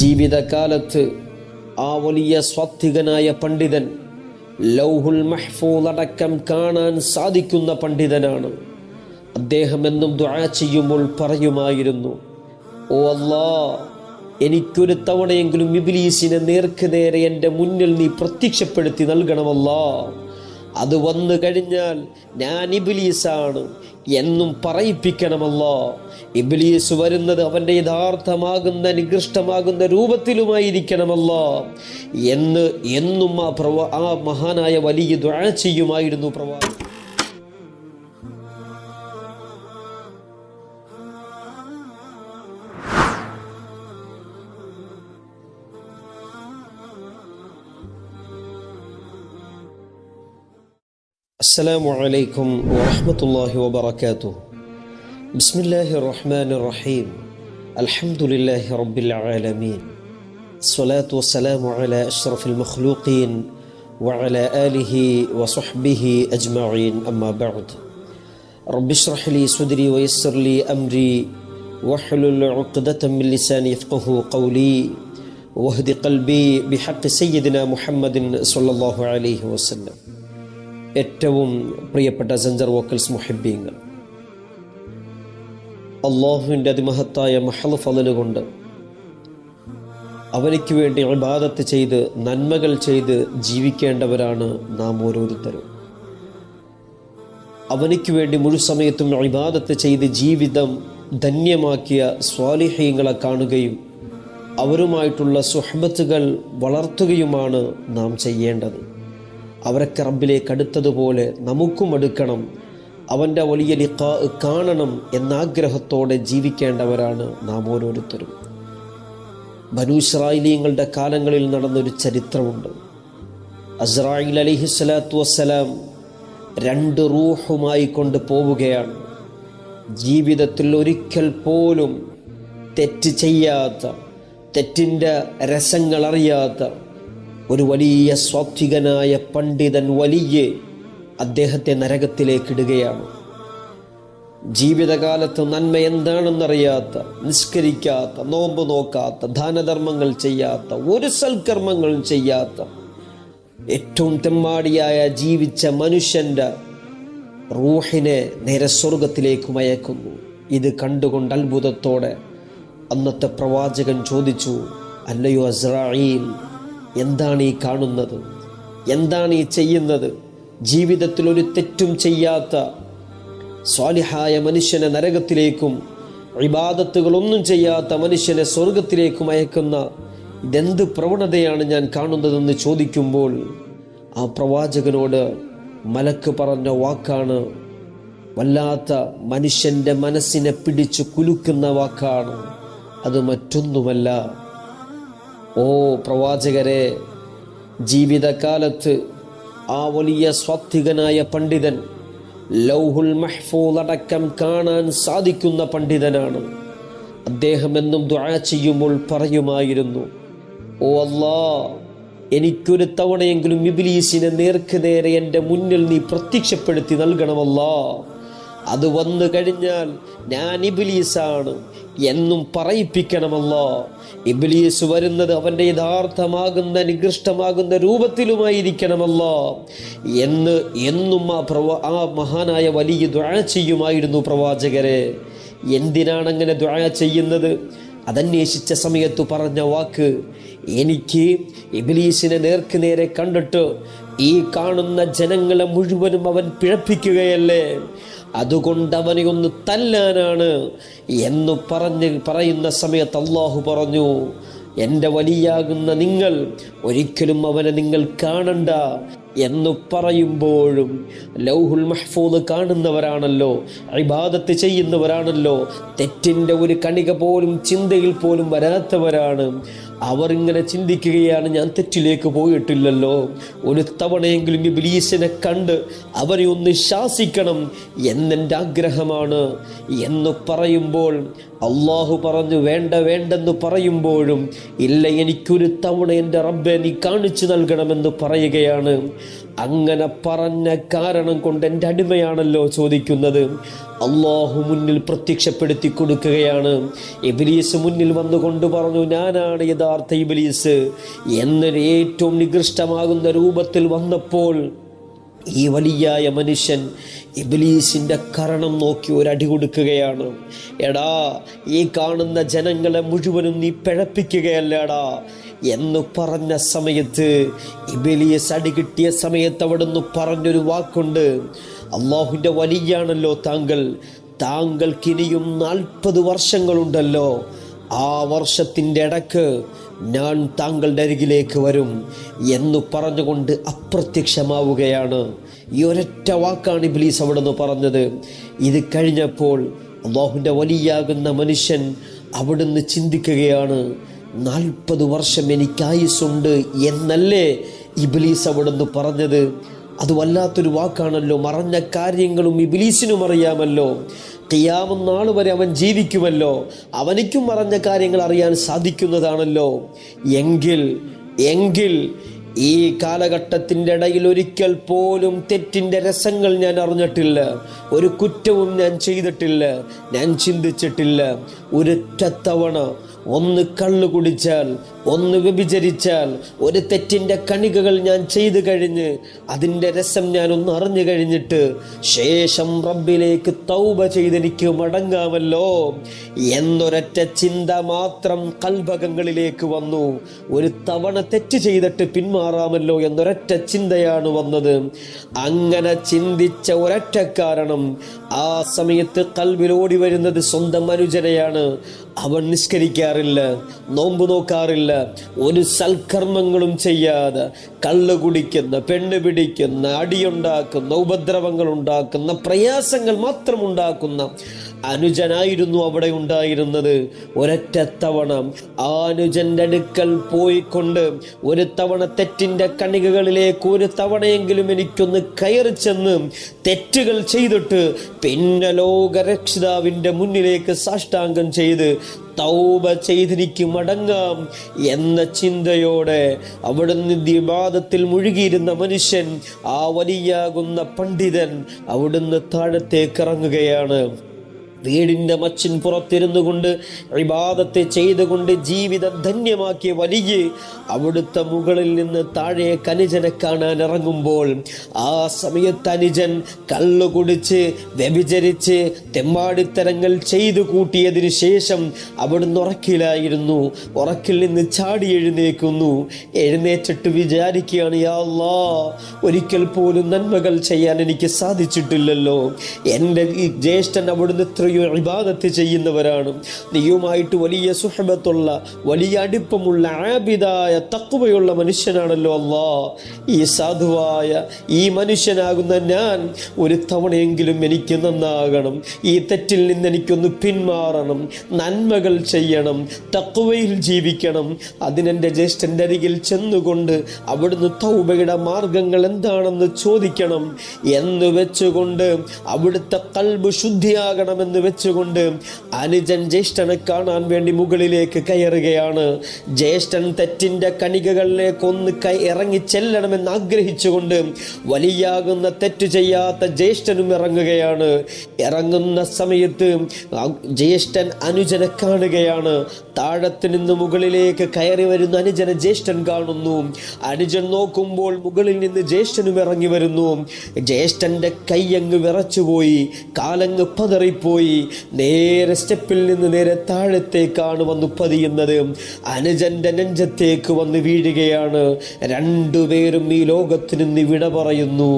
ജീവിതകാലത്ത് ആ വലിയ സ്വാത്വികനായ പണ്ഡിതൻ ലൗഹുൽ മഹ്ഫൂദ് അടക്കം കാണാൻ സാധിക്കുന്ന പണ്ഡിതനാണ്. അദ്ദേഹം എന്നും ദുആ ചെയ്യുമ്പോൾ പറയുമായിരുന്നു ഓ അല്ലാ എനിക്കൊരു തവണയെങ്കിലും ഇബ്ലീസിനെ നേർക്ക് നേരെ എന്റെ മുന്നിൽ നീ പ്രത്യക്ഷപ്പെടുത്തി നൽകണമല്ലാ. അത് വന്നു കഴിഞ്ഞാൽ ഞാൻ ഇബിലീസാണ് എന്നും പറയിപ്പിക്കണമല്ലോ. ഇബിലീസ് വരുന്നത് അവന്റെ യഥാർത്ഥമാകുന്ന നികൃഷ്ടമാകുന്ന രൂപത്തിലുമായിരിക്കണമല്ലോ. എന്ന് എന്നും ആ പ്രവാ ആ മഹാനായ വലിയ ദുആ ചെയ്യുമായിരുന്നു പ്രവാ السلام عليكم ورحمة الله وبركاته. بسم الله الرحمن الرحيم. الحمد لله رب العالمين. الصلاة والسلام على أشرف المخلوقين وعلى آله وصحبه أجمعين. أما بعد رب اشرح لي صدري ويسر لي أمري واحلل عقدة من لساني يفقه قولي واهد قلبي بحق سيدنا محمد صلى الله عليه وسلم. ഏറ്റവും പ്രിയപ്പെട്ട സെഞ്ചർ വോക്കൽസ് മുഹബീങ്ങൾ അള്ളാഹുവിന്റെ അതിമഹത്തായ മഹൽ ഫലനുകൊണ്ട് അവനിക്ക് വേണ്ടി ഇബാദത്ത് ചെയ്ത് നന്മകൾ ചെയ്ത് ജീവിക്കേണ്ടവരാണ് നാം ഓരോരുത്തരും. അവനിക്ക് വേണ്ടി മുഴുസമയത്തും ഇബാദത്ത് ചെയ്ത് ജീവിതം ധന്യമാക്കിയ സ്വാലിഹ്യങ്ങളെ കാണുകയും അവരുമായിട്ടുള്ള സുഹബത്തുകൾ വളർത്തുകയുമാണ് നാം ചെയ്യേണ്ടത്. അവരൊക്കെ റബ്ബിലേക്ക് അടുത്തതുപോലെ നമുക്കും അടുക്കണം. അവന്റെ വലിയ ലിഖാ കാണണം എന്നാഗ്രഹത്തോടെ ജീവിക്കേണ്ടവരാണ് നാം ഓരോരുത്തരും. ബനുസ്രായിലീങ്ങളുടെ കാലങ്ങളിൽ നടന്നൊരു ചരിത്രമുണ്ട്. അസ്രായിൽ അലിഹി സ്വലാത്തു വസ്സലാം രണ്ട് റൂഹുമായി കൊണ്ട് പോവുകയാണ്. ജീവിതത്തിൽ ഒരിക്കൽ പോലും തെറ്റ് ചെയ്യാത്ത തെറ്റിന്റെ രസങ്ങൾ അറിയാത്ത ഒരു വലിയ സ്വാത്വികനായ പണ്ഡിതൻ വലിയ അദ്ദേഹത്തെ നരകത്തിലേക്ക് ഇടുകയാണ് ജീവിതകാലത്ത് നന്മ എന്താണെന്നറിയാത്ത നിസ്കരിക്കാത്ത നോമ്പ് നോക്കാത്ത ദാനധർമ്മങ്ങൾ ചെയ്യാത്ത ഒരു സൽക്കർമ്മങ്ങളും ചെയ്യാത്ത ഏറ്റവും തെമ്മാടിയായ ജീവിച്ച മനുഷ്യന്റെ റൂഹിനെ നേരെ സ്വർഗത്തിലേക്ക് മയക്കുന്നു. ഇത് കണ്ടുകൊണ്ട് അത്ഭുതത്തോടെ അന്നത്തെ പ്രവാചകൻ ചോദിച്ചു അല്ലയോ അസ്രായിൽ എന്താണ് ഈ കാണുന്നത്? എന്താണ് ഈ ചെയ്യുന്നത്? ജീവിതത്തിൽ ഒരു തെറ്റും ചെയ്യാത്ത സ്വാലിഹായ മനുഷ്യനെ നരകത്തിലേക്കും ഇബാദത്തുകളൊന്നും ചെയ്യാത്ത മനുഷ്യനെ സ്വർഗത്തിലേക്കും അയക്കുന്ന ഇതെന്ത് പ്രവണതയാണ് ഞാൻ കാണുന്നതെന്ന് ചോദിക്കുമ്പോൾ ആ പ്രവാചകനോട് മലക്ക് പറഞ്ഞ വാക്കാണ് വല്ലാത്ത മനുഷ്യന്റെ മനസ്സിനെ പിടിച്ചു കുലുക്കുന്ന വാക്കാണ്. അത് മറ്റൊന്നുമല്ല. ഓ പ്രവാചകരെ ജീവിതകാലത്ത് ആ വലിയ സ്വാത്വികനായ പണ്ഡിതൻ ലൗഹുൽ മഹ്ഫൂദ് അടക്കം കാണാൻ സാധിക്കുന്ന പണ്ഡിതനാണ്. അദ്ദേഹം എന്നും ദുആ ചെയ്യുമ്പോൾ പറയുമായിരുന്നു ഓ അല്ലാ എനിക്കൊരു തവണയെങ്കിലും ഇബ്ലീസിനെ നേർക്ക് നേരെ എന്റെ മുന്നിൽ നീ പ്രത്യക്ഷപ്പെടുത്തി നൽകണമല്ലാ. അത് വന്നു കഴിഞ്ഞാൽ ഞാൻ ഇബിലീസാണ് എന്നും പറയിപ്പിക്കണമല്ലോ ഇബിലീസ് വരുന്നത് അവന്റെ യഥാർത്ഥമാകുന്ന നികൃഷ്ടമാകുന്ന രൂപത്തിലുമായിരിക്കണമല്ലോ എന്ന് എന്നും ആ പ്രവാ ആ മഹാനായ വലിയ ദ്വാഴ ചെയ്യുമായിരുന്നു പ്രവാചകരെ. എന്തിനാണ് അങ്ങനെ ചെയ്യുന്നത്? അതന്വേഷിച്ച സമയത്ത് പറഞ്ഞ വാക്ക് എനിക്ക് ഇബിലീസിനെ നേർക്ക് നേരെ കണ്ടിട്ട് ഈ കാണുന്ന ജനങ്ങളെ മുഴുവനും അവൻ പിഴപ്പിക്കുകയല്ലേ? അതുകൊണ്ട് അവനെ ഒന്ന് തല്ലാനാണ് എന്ന് പറഞ്ഞ് പറയുന്ന സമയത്ത് അള്ളാഹു പറഞ്ഞു എന്റെ വലിയാകുന്ന നിങ്ങൾ ഒരിക്കലും അവനെ നിങ്ങൾ കാണണ്ട. എന്ന് പറയുമ്പോഴും ലൗഹുൽ മഹ്ഫൂദ് കാണുന്നവരാണല്ലോ ഇബാദത്ത് ചെയ്യുന്നവരാണല്ലോ തെറ്റിന്റെ ഒരു കണിക പോലും ചിന്തയിൽ പോലും വരാത്തവരാണ്. അവർ ഇങ്ങനെ ചിന്തിക്കുകയാണ് ഞാൻ തെറ്റിലേക്ക് പോയിട്ടില്ലല്ലോ. ഒരു തവണയെങ്കിലും ഇബ്ലീസിനെ കണ്ട് അവരെ ഒന്ന് ശാസിക്കണം എന്നെന്റെ ആഗ്രഹമാണ് എന്ന് പറയുമ്പോൾ അള്ളാഹു പറഞ്ഞു വേണ്ട വേണ്ടെന്ന് പറയുമ്പോഴും ഇല്ല എനിക്കൊരു തവണ എന്റെ റബ്ബെ നീ കാണിച്ചു നൽകണമെന്ന് പറയുകയാണ്. അങ്ങനെ പറഞ്ഞ കാരണം കൊണ്ട് എന്റെ അടിമയാണല്ലോ ചോദിക്കുന്നത്. അള്ളാഹു മുന്നിൽ പ്രത്യക്ഷപ്പെടുത്തി കൊടുക്കുകയാണ്. ഇബിലീസ് മുന്നിൽ വന്നുകൊണ്ട് പറഞ്ഞു ഞാനാണ് യഥാർത്ഥ ഇബിലീസ്. എന്നൊരു ഏറ്റവും നികൃഷ്ടമാകുന്ന രൂപത്തിൽ വന്നപ്പോൾ ഈ വലിയായ മനുഷ്യൻ ഇബിലീസിന്റെ കരണം നോക്കി ഒരടി കൊടുക്കുകയാണ്. എടാ ഈ കാണുന്ന ജനങ്ങളെ മുഴുവനും നീ പിഴപ്പിക്കുകയല്ലേടാ എന്ന് പറഞ്ഞ സമയത്ത് ഇബിലീസ് അടി കിട്ടിയ സമയത്ത് അവിടുന്ന് പറഞ്ഞൊരു വാക്കുണ്ട്. അള്ളാഹുവിന്റെ വലിയാണല്ലോ താങ്കൾ. താങ്കൾക്കിനിയും നാൽപ്പത് വർഷങ്ങളുണ്ടല്ലോ. ആ വർഷത്തിന്റെ ഇടയ്ക്ക് ഞാൻ താങ്കളുടെ അരികിലേക്ക് വരും എന്ന് പറഞ്ഞുകൊണ്ട് അപ്രത്യക്ഷമാവുകയാണ്. ഈ ഒരൊറ്റ വാക്കാണ് ഇബ്ലീസ് അവിടെ നിന്ന് പറഞ്ഞത്. ഇത് കഴിഞ്ഞപ്പോൾ അള്ളാഹുവിന്റെ വലിയാകുന്ന മനുഷ്യൻ അവിടുന്ന് ചിന്തിക്കുകയാണ് നാൽപ്പത് വർഷം എനിക്ക് ആയുസ്സുണ്ട് എന്നല്ലേ ഇബ്ലീസ് അവിടുന്ന് പറഞ്ഞത്. അത് വല്ലാത്തൊരു വാക്കാണല്ലോ. മറഞ്ഞ കാര്യങ്ങളും ഇബിലീസിനും അറിയാമല്ലോ. കിയാമം നാൾ വരെ അവൻ ജീവിക്കുമല്ലോ. അവനിക്കും മറഞ്ഞ കാര്യങ്ങൾ അറിയാൻ സാധിക്കുന്നതാണല്ലോ. എങ്കിൽ എങ്കിൽ ഈ കാലഘട്ടത്തിന്റെ ഇടയിൽ ഒരിക്കൽ പോലും തെറ്റിന്റെ രസങ്ങൾ ഞാൻ അറിഞ്ഞിട്ടില്ല. ഒരു കുറ്റവും ഞാൻ ചെയ്തിട്ടില്ല. ഞാൻ ചിന്തിച്ചിട്ടില്ല. ഒരൊറ്റ തവണ ഒന്ന് കള്ളു കുടിച്ചാൽ ഒന്ന് വ്യഭിചരിച്ചാൽ ഒരു തെറ്റിന്റെ കണികകൾ ഞാൻ ചെയ്തു കഴിഞ്ഞ് അതിന്റെ രസം ഞാൻ ഒന്ന് അറിഞ്ഞു കഴിഞ്ഞിട്ട് ശേഷം റബ്ബിലേക്ക് തൗബ ചെയ്തെനിക്ക് മടങ്ങാമല്ലോ. എന്നൊരൊറ്റ ചിന്ത മാത്രം കൽഭകങ്ങളിലേക്ക് വന്നു. ഒരു തവണ തെറ്റ് ചെയ്തിട്ട് പിന്മാറാമല്ലോ എന്നൊരൊറ്റ ചിന്തയാണ് വന്നത്. അങ്ങനെ ചിന്തിച്ച ഒരൊറ്റ കാരണം ആ സമയത്ത് കൽവിൽ ഓടി വരുന്നത് സ്വന്തം അനുജനെയാണ്. അവൻ നിസ്കരിക്കാറില്ല നോമ്പ് നോക്കാറില്ല ഒരു സൽക്കർമ്മങ്ങളും ചെയ്യാതെ കള്ളു കുടിക്കുന്ന പെണ്ണ് പിടിക്കുന്ന അടിയുണ്ടാക്കുന്ന ഉപദ്രവങ്ങൾ ഉണ്ടാക്കുന്ന പ്രയാസങ്ങൾ മാത്രം ഉണ്ടാക്കുന്ന അനുജനായിരുന്നു അവിടെ ഉണ്ടായിരുന്നത്. ഒരൊറ്റ തവണ ആ അനുജന്റെ അടുക്കൽ പോയിക്കൊണ്ട് ഒരു തവണ തെറ്റിന്റെ കണികകളിലേക്ക് ഒരു തവണയെങ്കിലും എനിക്കൊന്ന് കയറി ചെന്ന് തെറ്റുകൾ ചെയ്തിട്ട് പിന്നെ ലോകരക്ഷിതാവിന്റെ മുന്നിലേക്ക് സാഷ്ടാംഗം ചെയ്ത് തൗബ ചെയ്തിരിക്കും മടങ്ങാം എന്ന ചിന്തയോടെ അവിടുന്ന് ദിവാദത്തിൽ മുഴുകിയിരുന്ന മനുഷ്യൻ ആ വലിയാകുന്ന പണ്ഡിതൻ അവിടുന്ന് താഴത്തേക്ക് ഇറങ്ങുകയാണ്. വീടിന്റെ മച്ചിൻ പുറത്തിരുന്നു കൊണ്ട് വിവാദത്തെ ചെയ്തുകൊണ്ട് ജീവിതം ധന്യമാക്കിയ വലിയ അവിടുത്തെ മുകളിൽ നിന്ന് താഴെ കനിജനെ കാണാൻ ഇറങ്ങുമ്പോൾ ആ സമയത്ത് അനുജൻ കള്ളു കുടിച്ച് വ്യഭിചരിച്ച് തെമ്മാടിത്തരങ്ങൾ ചെയ്തു കൂട്ടിയതിനു ശേഷം അവിടുന്ന് ഉറക്കിലായിരുന്നു. ഉറക്കിൽ നിന്ന് ചാടി എഴുന്നേക്കുന്നു എഴുന്നേറ്റിട്ട് വിചാരിക്കുകയാണ് യാല്ലാ ഒരിക്കൽ പോലും നന്മകൾ ചെയ്യാൻ എനിക്ക് സാധിച്ചിട്ടില്ലല്ലോ. എന്റെ ഈ ജ്യേഷ്ഠൻ അവിടുന്ന് എത്രയോ ഇബാദത്ത് ചെയ്യുന്നവരാണ്. നീയുമായിട്ട് വലിയ സുഹബത്തുള്ള വലിയ അടുപ്പമുള്ള ആബിതായ തക്കുവയുള്ള മനുഷ്യനാണല്ലോ അള്ളാ ഈ സാധുവായ ഈ മനുഷ്യനാകുന്ന ഞാൻ ഒരു തവണയെങ്കിലും എനിക്ക് നന്നാകണം. ഈ തെറ്റിൽ നിന്ന് എനിക്കൊന്ന് പിന്മാറണം. നന്മകൾ ചെയ്യണം. തക്കുവയിൽ ജീവിക്കണം. അതിനെന്റെ ജ്യേഷ്ഠന്റെ അരികിൽ ചെന്നുകൊണ്ട് അവിടുന്ന് തൗബയുടെ മാർഗങ്ങൾ എന്താണെന്ന് ചോദിക്കണം എന്ന് വെച്ചുകൊണ്ട് അവിടുത്തെ കൽബ് ശുദ്ധിയാകണമെന്ന് വെച്ചുകൊണ്ട് അനുജൻ ജ്യേഷ്ഠനെ കാണാൻ വേണ്ടി മുകളിലേക്ക് കയറുകയാണ്. ജ്യേഷ്ഠൻ തെറ്റിന്റെ കണികകളിലേക്ക് ഒന്ന് കൈ ഇറങ്ങി ചെല്ലണമെന്ന് ആഗ്രഹിച്ചുകൊണ്ട് വലിയാകുന്ന തെറ്റ് ചെയ്യാത്ത ജ്യേഷ്ഠനും ഇറങ്ങുകയാണ്. ഇറങ്ങുന്ന സമയത്ത് ജ്യേഷ്ഠൻ അനുജനെ കാണുകയാണ്. താഴത്ത് നിന്ന് മുകളിലേക്ക് കയറി വരുന്ന അനുജനെ ജ്യേഷ്ഠൻ കാണുന്നു. അനുജൻ നോക്കുമ്പോൾ മുകളിൽ നിന്ന് ജ്യേഷ്ഠനും ഇറങ്ങി വരുന്നു. ജ്യേഷ്ഠന്റെ കൈയങ്ങ് വിറച്ചുപോയി. കാലങ്ങ് പതറിപ്പോയി. നേരെ സ്റ്റെപ്പിൽ നിന്ന് നേരെ താഴത്തേക്കാണ് വന്നു പതിയുന്നത്. അനുജന്റെ നെഞ്ചത്തേക്ക് വന്ന് വീഴുകയാണ്. രണ്ടുപേരും ഈ ലോകത്ത് നിന്ന് വിട പറയുന്നു.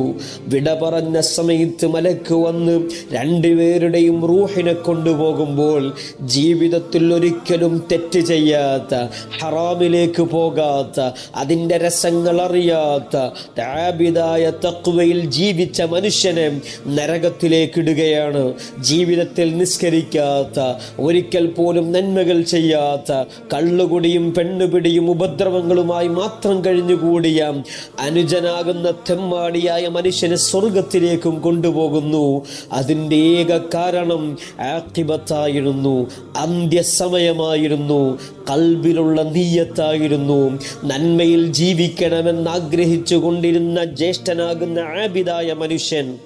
വിട പറഞ്ഞ സമയത്ത് മലക്ക് വന്ന് രണ്ടുപേരുടെയും റൂഹിനെ കൊണ്ടുപോകുമ്പോൾ ജീവിതത്തിൽ ഒരിക്കലും തെറ്റ് ചെയ്യാത്ത ഹറാമിലേക്ക് പോകാത്ത അതിന്റെ രസങ്ങൾ അറിയാത്ത താബിതായ തക്വയിൽ ജീവിച്ച മനുഷ്യനെ നരകത്തിലേക്ക് ഇടുകയാണ്. ജീവിതത്തിൽ നിസ്കരിക്കാത്ത ഒരിക്കൽ പോലും നന്മകൾ ചെയ്യാത്ത കള്ളുകുടിയും പെണ്ണുപിടിയും ഉപദ്രവങ്ങളുമായി മാത്രം കഴിഞ്ഞുകൂടിയ അനുജനാകുന്ന തെമ്മാടിയായ മനുഷ്യനെ സ്വർഗത്തിലേക്കും കൊണ്ടുപോകുന്നു. അതിന്റെ ഏക കാരണം ആക്തിബത്തായിരുന്നു അന്ത്യസമയമായിരുന്നു കൽബിലുള്ള നീയത്തായിരുന്നു. നന്മയിൽ ജീവിക്കണമെന്ന് ആഗ്രഹിച്ചു കൊണ്ടിരുന്ന ജ്യേഷ്ഠനാകുന്ന ആബിദായ മനുഷ്യൻ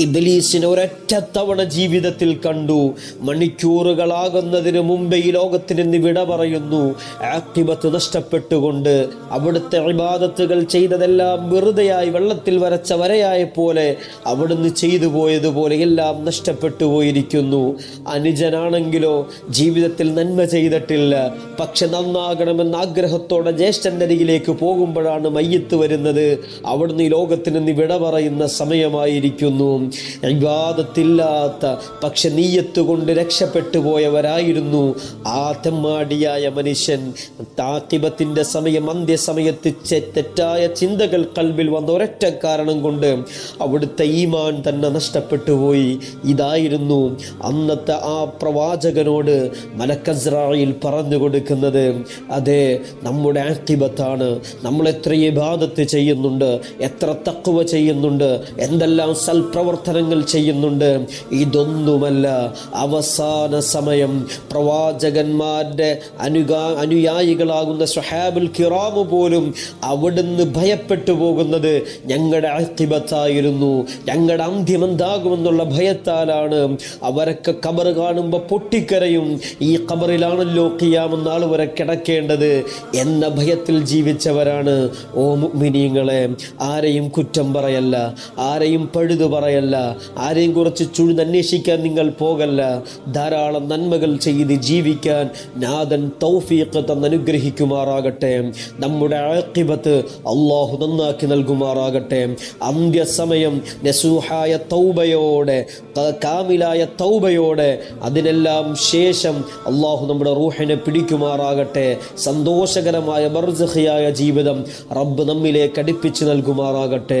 ഇബലീസിനെ ഒരൊറ്റ തവണ ജീവിതത്തിൽ കണ്ടു. മണിക്കൂറുകളാകുന്നതിന് മുമ്പേ ഈ ലോകത്തിൽ നിന്ന് വിട പറയുന്നു. ആക്ടിബത്ത് നഷ്ടപ്പെട്ടുകൊണ്ട് അവിടുത്തെ ഇബാദത്തുകൾ ചെയ്തതെല്ലാം വെറുതെയായി വെള്ളത്തിൽ വരച്ച വരയായ പോലെ അവിടുന്ന് ചെയ്തു പോയതുപോലെ എല്ലാം നഷ്ടപ്പെട്ടു പോയിരിക്കുന്നു. അനുജനാണെങ്കിലോ ജീവിതത്തിൽ നന്മ ചെയ്തിട്ടില്ല. പക്ഷെ നന്നാകണമെന്ന ആഗ്രഹത്തോടെ ജ്യേഷ്ഠന്റെ പോകുമ്പോഴാണ് മയ്യത്ത് വരുന്നത്. അവിടുന്ന് ഈ ലോകത്തിൽ നിന്ന് വിട പറയുന്ന സമയമായിരിക്കുന്നു. ഇബാദത്തില്ലാത്ത പക്ഷെ നീയത്ത് കൊണ്ട് രക്ഷപ്പെട്ടു പോയവരായിരുന്നു ആ തെമ്മാടിയായ മനുഷ്യൻ. താക്കിബത്തിന്റെ സമയം അന്ത്യസമയത്ത് തെറ്റായ ചിന്തകൾ കൽവിൽ വന്ന ഒരൊറ്റ കാരണം കൊണ്ട് അവിടുത്തെ ഈമാൻ തന്നെ നഷ്ടപ്പെട്ടു പോയി. ഇതായിരുന്നു അന്നത്തെ ആ പ്രവാചകനോട് മലക്കസ്രായിൽ പറഞ്ഞു കൊടുക്കുന്നത്. അതെ നമ്മുടെ ആക്തിബത്താണ് നമ്മൾ എത്ര ഇബാദത്ത് ചെയ്യുന്നുണ്ട് എത്ര തക്കുവ ചെയ്യുന്നുണ്ട് എന്തെല്ലാം സൽപ്രവർത്തനങ്ങൾ ചെയ്യുന്നുണ്ട്. ഇതൊന്നുമല്ല. അവസാന സമയം. പ്രവാചകന്മാരുടെ അനുഗാ അനുയായികളാകുന്ന സുഹാബുൽ കിറാമു പോലും അവിടുന്ന് ഭയപ്പെട്ടു പോകുന്നത് ഞങ്ങളുടെ അത്തിബത്തായിരുന്നു ഞങ്ങളുടെ അന്ത്യം എന്താകുമെന്നുള്ള ഭയത്താലാണ്. അവരൊക്കെ കബർ കാണുമ്പോൾ പൊട്ടിക്കരയും. ഈ കബറിലാണല്ലോ കിയാമെന്ന ആൾ വരെ കിടക്കേണ്ടത് എന്ന ഭയത്തിൽ ജീവിച്ചവരാണ്. ഓ മുഅ്മിനീങ്ങളെ ആരെയും കുറ്റം പറയല്ല. ആരെയും പഴുതു പറയല്ല. ആരെയും കുറച്ച് ചുഴുന്നന്വേഷിക്കാൻ നിങ്ങൾ പോകല്ല. ധാരാളം നന്മകൾ ചെയ്ത് ജീവിക്കാൻ നാഥൻ തൗഫീഖ് തന്നനുഗ്രഹിക്കുമാറാകട്ടെ നമ്മുടെ ആക്കിബത്ത് അള്ളാഹു നന്നാക്കി നൽകുമാറാകട്ടെ. അന്ത്യസമയം നസൂഹായ തൗബയോടെ കാമിലായ തൗബയോടെ അതിനെല്ലാം ശേഷം അള്ളാഹു നമ്മുടെ റൂഹിനെ പിടിക്കുമാറാകട്ടെ. സന്തോഷകരമായ ബർസഖിയായ ജീവിതം റബ്ബ് നമ്മിലേക്ക് അടുപ്പിച്ച് നൽകുമാറാകട്ടെ.